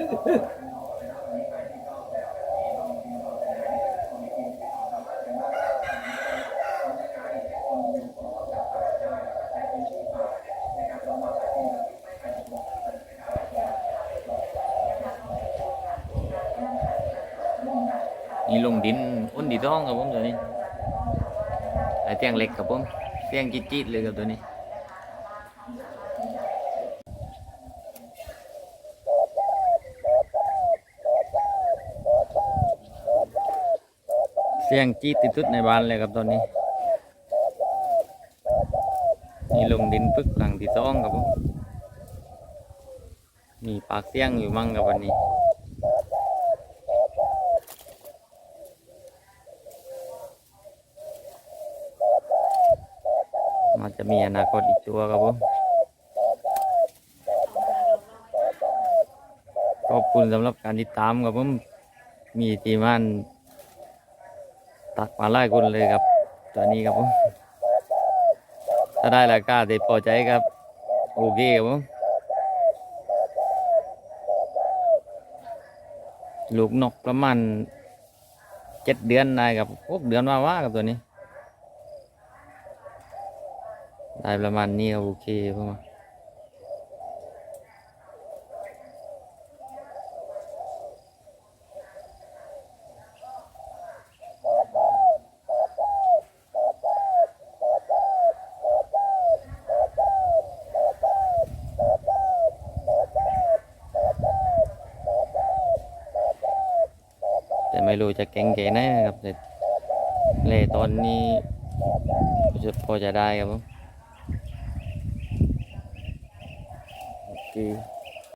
นี่ลงดินอ้นดีท้องครับผมตัวนี้ไอเตียงเล็กครับผมเตียงจี๊ดๆเลยครับตัวนี้ สียงจี๊ดที่สุดในบ้านเลยครับตอนนี้นี่ลงดินปึกหลังที่สองครับผมมีปากเสียงอยู่มั่งครับวันนี้มันจะมีอนาคตอีกตัวครับผมขอบคุณสำหรับการติดตามครับผมมีทีมงาน ตักมาไล่คนเลยครับตัวนี้ครับผมถ้าได้ราคาที่พอใจครับ โอเคครับผมลูกนกประมาณเจ็ดเดือนได้ครับหกเดือนว่าว่ากับตัวนี้ ได้ประมาณนี้ครับโอเคพ่อม แต่ไม่รู้จะเก่งแค่ไหนนะครับแต่เลยตอนนี้จะพอจะได้ครับผมโอเค